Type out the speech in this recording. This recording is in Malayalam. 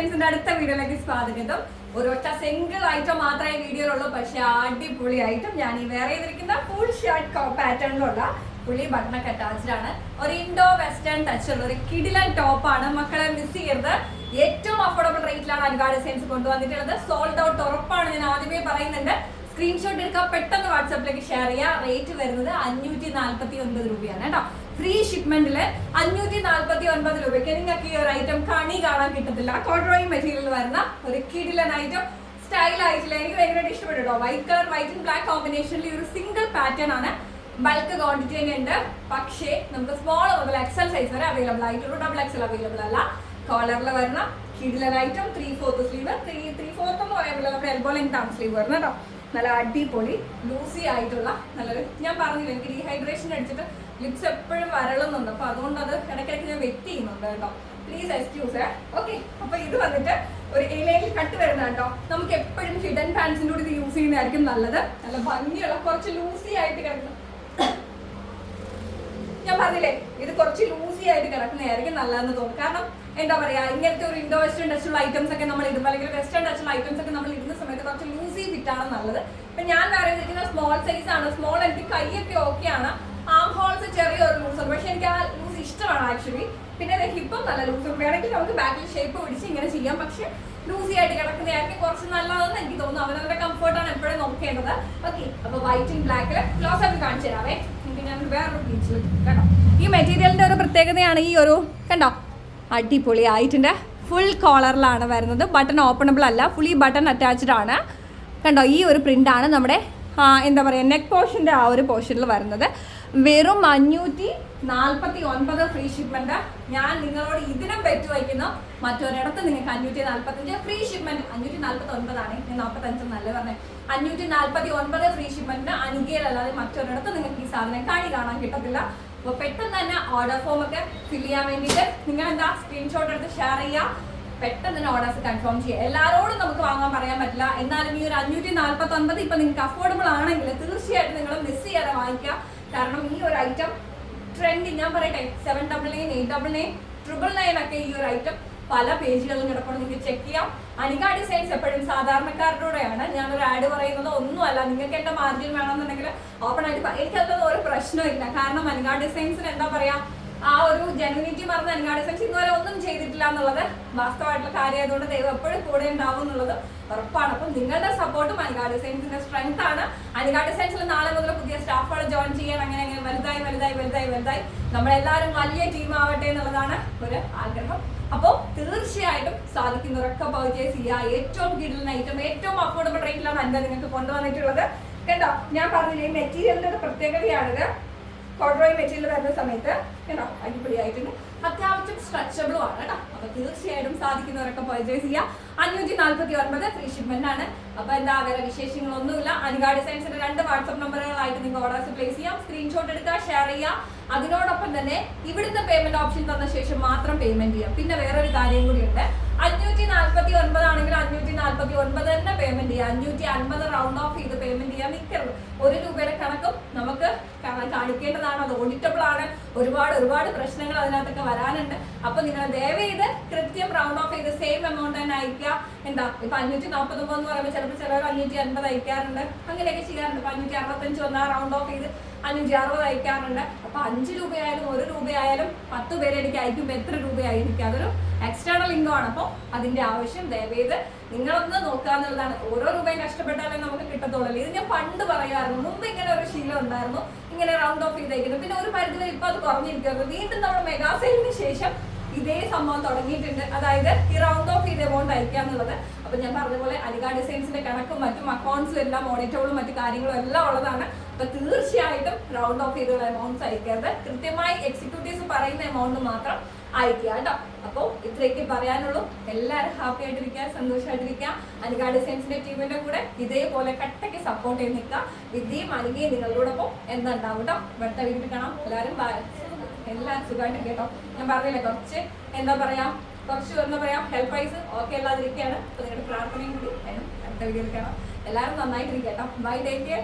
ഡിസൈൻസിന്റെ അടുത്ത വീഡിയോയിലേക്ക് സ്വാഗതം. ഒരൊറ്റ സിംഗിൾ ഐറ്റം മാത്രമേ വീഡിയോയിലുള്ളൂ. പക്ഷെ അടിപൊളി ഐറ്റം ഞാൻ ഈ വേറെ ചെയ്തിരിക്കുന്ന ഫുൾ ഷർട്ട് പാറ്റേണിലുള്ള പുളി ബട്ടണൊക്കെ അറ്റാച്ച്ഡ് ആണ്. ഒരു ഇൻഡോ വെസ്റ്റേൺ ടച്ച് ഉള്ള ഒരു കിടിലൻ ടോപ്പാണ് മക്കളെ മിസ് ചെയ്യരുത്. ഏറ്റവും അഫോർഡബിൾ റേറ്റിലാണ് അനുഗാ സെയിൻസ് കൊണ്ടുവന്നിട്ടുള്ളത്. സോൾഡ് ഔട്ട് ഉറപ്പാണ്. ഞാൻ ആദ്യമേ പറയുന്നുണ്ട്. സ്ക്രീൻഷോട്ട് എടുക്കുക പെട്ടെന്ന് വാട്സാപ്പിലേക്ക് ഷെയർ ചെയ്യുക റേറ്റ് വരുന്നത് അഞ്ഞൂറ്റി നാൽപ്പത്തി ഒൻപത് രൂപയാണ് കേട്ടോ. ഫ്രീ ഷിപ്മെന്റിൽ അഞ്ഞൂറ്റി നാൽപ്പത്തി ഒൻപത് രൂപയ്ക്ക് നിങ്ങൾക്ക് ഈ ഒരു ഐറ്റം കണി കാണാൻ കിട്ടത്തില്ല. കോട്ടറോയി മെറ്റീരിയൽ വരുന്ന ഒരു കിടിലൻ ഐറ്റം സ്റ്റൈൽ ആയിട്ടില്ല. എനിക്ക് ഭയങ്കരമായിട്ട് ഇഷ്ടപ്പെട്ടു white colour white and black കോമ്പിനേഷനിൽ ഒരു സിംഗിൾ പാറ്റേൺ ആണ്. ബൾക്ക് ക്വാണ്ടിറ്റി തന്നെ ഉണ്ട്. പക്ഷേ നമുക്ക് സ്മോൾ മുതൽ എക്സൽ സൈസ് വരെ അവൈലബിൾ ആയിട്ടുള്ളൂ ഡബിൾ എക്സൽ അവൈലബിൾ അല്ല. കോളറിൽ വരണം item three fourth sleeve three three fourth എന്ന് പറയുമ്പോൾ നമുക്ക് എൽബോ ലെങ്ത് ആണ് സ്ലീവ് വരണം കേട്ടോ. നല്ല അടിപൊളി ലൂസി ആയിട്ടുള്ള നല്ലൊരു ഞാൻ പറഞ്ഞില്ല എനിക്ക് ഡീഹൈഡ്രേഷൻ അടിച്ചിട്ട് ലിപ്സ് എപ്പോഴും വരളുന്നുണ്ട്. അപ്പൊ അതുകൊണ്ട് അത് ഇടയ്ക്കിടയ്ക്ക് ഞാൻ വെറ്റ് ചെയ്യുന്നുണ്ട് കേട്ടോ. പ്ലീസ് എക്സ്ക്യൂസ് ഓക്കെ അപ്പൊ ഇത് വന്നിട്ട് ഒരു ഇലയിൽ കട്ട് വരുന്ന കേട്ടോ. നമുക്ക് എപ്പോഴും ഹിഡൻ പാൻസിന്റെ കൂടെ ഇത് യൂസ് ചെയ്യുന്നതായിരിക്കും നല്ലത്. നല്ല ഭംഗിയുള്ള കുറച്ച് ലൂസി ആയിട്ട് കിടക്കുന്ന ഞാൻ പറഞ്ഞില്ലേ ഇത് കുറച്ച് ലൂസി ആയിട്ട് കിടക്കുന്നതായിരിക്കും നല്ലതെന്ന് തോന്നുന്നു. കാരണം എന്താ പറയാ ഇങ്ങനത്തെ ഒരു ഇൻഡോ വെസ്റ്റേൺ ടച്ചുള്ള ഐറ്റംസ് ഒക്കെ നമ്മൾ ഇടുമ്പോൾ അല്ലെങ്കിൽ വെസ്റ്റേൺ ടച്ചുള്ള ഐറ്റംസ് ഒക്കെ നമ്മൾ ഇടുന്ന സമയത്ത് കുറച്ച് ലൂസി ഫിറ്റാണ് നല്ലത്. ഇപ്പൊ ഞാൻ പറയുന്നത് സ്മോൾ സൈസ് ആണ്. സ്മോൾ എനിക്ക് കൈയൊക്കെ ഓക്കെ ആണ്. ആം ഹോൾസ് ചെറിയൊരു ലൂസ് ഉണ്ട് പക്ഷെ എനിക്ക് ആ ലൂസ് ഇഷ്ടമാണ് ആക്ച്വലി പിന്നെ ഹിപ്പും നല്ല ലൂസ് വേണമെങ്കിൽ നമുക്ക് ബാക്കിൽ ഷേപ്പ് പിടിച്ച് ഇങ്ങനെ ചെയ്യാം. പക്ഷെ ലൂസി ആയിട്ട് കിടക്കുന്നതായിരിക്കും കുറച്ച് നല്ലതെന്ന് എനിക്ക് തോന്നുന്നു. അവനവരുടെ കംഫർട്ടാണ് എപ്പോഴും നോക്കേണ്ടത്. ഓക്കെ അപ്പൊ വൈറ്റ് ബ്ലാക്കിൽ ക്ലോസ് ആയിട്ട് കാണിച്ചു തരാവേ. ഞാൻ വേറൊരു ബീച്ചിൽ കേട്ടോ ഈ മെറ്റീരിയലിന്റെ ഒരു പ്രത്യേകതയാണ് ഈ ഒരു കണ്ടോ? അടിപൊളി ആയിട്ടുണ്ട് ഫുൾ കോളറിലാണ് വരുന്നത്. ബട്ടൺ ഓപ്പണബിൾ അല്ല ഫുള്ളി ബട്ടൺ അറ്റാച്ച്ഡ് ആണ്. കണ്ടോ ഈ ഒരു പ്രിന്റാണ് നമ്മുടെ എന്താ പറയുക നെക്ക് പോർഷന്റെ ആ ഒരു പോർഷനിൽ വരുന്നത്. വെറും അഞ്ഞൂറ്റി നാൽപ്പത്തി ഒൻപത് ഫ്രീ ഷിപ്മെന്റ് ഞാൻ നിങ്ങളോട് ഇതിനും ബെറ്റ് വയ്ക്കുന്നു. മറ്റൊരിടത്ത് നിങ്ങൾക്ക് അഞ്ഞൂറ്റി നാൽപ്പത്തഞ്ച് ഫ്രീ ഷിപ്മെന്റ് അഞ്ഞൂറ്റി നാൽപ്പത്തി ഒൻപതാണ് ഞാൻ നാൽപ്പത്തഞ്ച് നല്ല പറഞ്ഞത് അഞ്ഞൂറ്റി നാൽപ്പത്തി ഒൻപത് ഫ്രീ ഷിപ്മെന്റിന് അനുകയിലല്ലാതെ മറ്റൊരിടത്ത് നിങ്ങൾക്ക് ഈ സാധനം കാണി കാണാൻ കിട്ടത്തില്ല. അപ്പോൾ പെട്ടെന്ന് തന്നെ ഓർഡർ ഫോം ഒക്കെ ഫിൽ ചെയ്യാൻ വേണ്ടിയിട്ട് നിങ്ങൾ എന്താ സ്ക്രീൻഷോട്ട് എടുത്ത് ഷെയർ ചെയ്യുക. പെട്ടെന്ന് തന്നെ ഓർഡേഴ്സ് കൺഫേം ചെയ്യുക. എല്ലാവരോടും നമുക്ക് വാങ്ങാൻ പറയാൻ പറ്റില്ല. എന്നാലും ഈ ഒരു അഞ്ഞൂറ്റി നാൽപ്പത്തി ഒൻപത് ഇപ്പൊ നിങ്ങൾക്ക് അഫോർഡബിൾ ആണെങ്കിൽ തീർച്ചയായിട്ടും നിങ്ങൾ മിസ് ചെയ്യാതെ വാങ്ങിക്കുക. കാരണം ഈ ഒരു ഐറ്റം ട്രെൻഡിങ് ഞാൻ പറയട്ടെ seven double nine eight double nine triple nine ഒക്കെ ഈ ഒരു ഐറ്റം പല പേജുകളിലും കിടപ്പുണ്ട്. നിങ്ങൾക്ക് ചെക്ക് ചെയ്യാം. അനിക ഡിസൈൻസ് എപ്പോഴും സാധാരണക്കാരുടെയാണ് ഞാനൊരു ആഡ് പറയുന്നത് ഒന്നുമല്ല. നിങ്ങൾക്ക് എന്റെ മാർജിൻ വേണമെന്നുണ്ടെങ്കിൽ ഓപ്പൺ ആയിട്ട് എനിക്കതൊന്നും ഒരു പ്രശ്നമില്ല. കാരണം അനിക ഡിസൈൻസിന് എന്താ പറയാ ആ ഒരു ജെനുവിനിറ്റി മറന്ന് അനിക ഡിസൈൻസ് ഇന്നുവരെ ഒന്നും ചെയ്തിട്ടില്ല എന്നുള്ളത് വാസ്തവമായിട്ടുള്ള കാര്യമായതുകൊണ്ട് ദൈവം എപ്പോഴും കൂടെ ഉണ്ടാവും എന്നുള്ളത് ഉറപ്പാണ്. അപ്പം നിങ്ങളുടെ സപ്പോർട്ടും അനിക ഡിസൈൻസിന്റെ സ്ട്രെങ്ത് ആണ്. അനിക ഡിസൈൻസിൽ നാളെ മുതൽ പുതിയ സ്റ്റാഫുകൾ ജോയിൻ ചെയ്യാൻ അങ്ങനെ അങ്ങനെ വലുതായി വലുതായി നമ്മളെല്ലാവരും വലിയ ടീം ആവട്ടെ എന്നുള്ളതാണ് ഒരു ആഗ്രഹം. അപ്പോൾ തീർച്ചയായിട്ടും സാധിക്കുന്നവരൊക്കെ പർച്ചേസ് ചെയ്യുക ഏറ്റവും കിടലുന്ന ഐറ്റം ഏറ്റവും അഫോർഡബിൾ റേറ്റിലാണ് എന്റെ നിങ്ങൾക്ക് കൊണ്ടുവന്നിട്ടുള്ളത്. കേട്ടോ ഞാൻ പറഞ്ഞില്ലേ ഒരു പ്രത്യേകതയാണിത്. കോഡ്രോയി മെറ്റീരിയൽ വരുന്ന സമയത്ത് കേട്ടോ അടിപൊളിയായിട്ടുണ്ട്. അത്യാവശ്യം സ്ട്രെച്ചബിളും ആണ് കേട്ടോ. അപ്പൊ തീർച്ചയായിട്ടും സാധിക്കുന്നവരൊക്കെ പർച്ചേസ് ചെയ്യുക അഞ്ഞൂറ്റി നാല്പത്തി ഒൻപത് ഫ്രീ ഷിപ്മെന്റ് ആണ്. അപ്പൊ എന്താ വേറെ വിശേഷങ്ങളൊന്നുമില്ല. അനുഗാ ഡിസൈൻസിന്റെ രണ്ട് വാട്സ്ആപ്പ് നമ്പറുകളായിട്ട് നിങ്ങൾക്ക് ഓർഡേഴ്സ് പ്ലേസ് ചെയ്യാം. സ്ക്രീൻഷോട്ട് എടുക്കുക ഷെയർ ചെയ്യുക അതിനോടൊപ്പം തന്നെ ഇവിടുത്തെ പേയ്മെന്റ് ഓപ്ഷൻ തന്ന ശേഷം മാത്രം പേയ്മെന്റ് ചെയ്യാം. പിന്നെ വേറൊരു കാര്യം കൂടിയുണ്ട്. അഞ്ഞൂറ്റി നാല്പത്തി ഒൻപത് ആണെങ്കിൽ അഞ്ഞൂറ്റി നാല്പത്തി ഒൻപത് തന്നെ പേയ്മെന്റ് ചെയ്യാം. അഞ്ഞൂറ്റി അൻപത് റൗണ്ട് ഓഫ് ചെയ്ത് പേയ്മെന്റ് ചെയ്യാൻ നിൽക്കരുത്. ഒരു രൂപയുടെ കണക്കും നമുക്ക് കാണിക്കേണ്ടതാണ്. അത് ഓഡിറ്റബിൾ ആണ്. ഒരുപാട് ഒരുപാട് പ്രശ്നങ്ങൾ അതിനകത്തൊക്കെ വരാനുണ്ട്. അപ്പൊ നിങ്ങൾ ദയവ് ചെയ്ത് കൃത്യം റൗണ്ട് ഓഫ് ചെയ്ത് സെയിം എമൗണ്ട് തന്നെ അയക്കുക എന്താ ഇപ്പൊ അഞ്ഞൂറ്റി നാൽപ്പത്തി ഒമ്പത് എന്ന് പറയുമ്പോൾ ചിലപ്പോൾ ചിലവർ അഞ്ഞൂറ്റി അൻപത് അയക്കാറുണ്ട്. അങ്ങനെയൊക്കെ ചെയ്യാറുണ്ട്. ഇപ്പൊ അഞ്ഞൂറ്റി അറുപത്തഞ്ച് വന്നാൽ റൗണ്ട് ഓഫ് ചെയ്ത് അഞ്ഞൂറ്റി അറുപത് അയക്കാറുണ്ട്. അപ്പൊ അഞ്ച് രൂപയായാലും ഒരു രൂപയായാലും പത്ത് പേരെ എനിക്ക് അയക്കുമ്പോൾ എത്ര രൂപയായിരിക്കും അതൊരു എക്സ്റ്റേണൽ ഇൻകം ആണ്. അപ്പോൾ അതിന്റെ ആവശ്യം ദയവേത് നിങ്ങളൊന്ന് നോക്കുക എന്നുള്ളതാണ്. ഓരോ രൂപയും കഷ്ടപ്പെട്ടാലേ നമുക്ക് കിട്ടത്തുള്ളൂ. ഇത് ഞാൻ പണ്ട് പറയാറുണ്ട് മുമ്പ് ഇങ്ങനെ ഒരു ശീലം ഉണ്ടായിരുന്നു. ഇങ്ങനെ റൗണ്ട് ഓഫ് ചെയ്തേക്കുന്നത് പിന്നെ ഒരു പരിധി വരെ ഇപ്പൊ അത് കുറഞ്ഞിരിക്കുന്നു വീണ്ടും നമ്മൾ മെഗാ ശേഷം ഇതേ സംഭവം തുടങ്ങിയിട്ടുണ്ട്. അതായത് ഈ റൗണ്ട് ഓഫ് ചെയ്ത് എമൗണ്ട് അയക്കുക എന്നുള്ളത്. അപ്പൊ ഞാൻ പറഞ്ഞ പോലെ അലിക ഡിസൈൻസിന്റെ കണക്കും മറ്റും അക്കൗണ്ട്സും എല്ലാം മോണിറ്ററുകളും മറ്റു കാര്യങ്ങളും എല്ലാം ഉള്ളതാണ്. അപ്പൊ തീർച്ചയായിട്ടും റൗണ്ട് ഓഫ് ചെയ്തുള്ള എമൗണ്ട്സ് അയക്കരുത് കൃത്യമായി എക്സിക്യൂട്ടീവ്സ് പറയുന്ന എമൗണ്ട് മാത്രം അയക്കുക കേട്ടോ. അപ്പോൾ ഇത്രയൊക്കെ പറയാനുള്ളൂ. എല്ലാവരും ഹാപ്പി ആയിട്ടിരിക്കുക സന്തോഷമായിട്ടിരിക്കുക അനിക ഡിസൈൻസിന്റെ ടീമിന്റെ കൂടെ ഇതേപോലെ കട്ടയ്ക്ക് സപ്പോർട്ട് ചെയ്ത് നിൽക്കുക. വിദ്യയും അനികയും നിങ്ങളോടൊപ്പം എന്താ ഉണ്ടാവും കേട്ടോ. വെട്ട വീട്ടിൽ കാണാം. എല്ലാവരും. എല്ലാവരും സുഖമായിട്ട് കേട്ടോ. ഞാൻ പറഞ്ഞില്ലേ കുറച്ച് എന്താ പറയാ കുറച്ച് എന്താ പറയാ ഹെൽപ്പ് വൈസ് ഓക്കെ അല്ലാതിരിക്കുകയാണ് അപ്പൊ നിങ്ങളുടെ പ്രാർത്ഥനയും കൂടി വേണം അടുത്ത വീഡിയോയിൽ കാണാം. എല്ലാവരും നന്നായിട്ടിരിക്കട്ടോ. Bye take care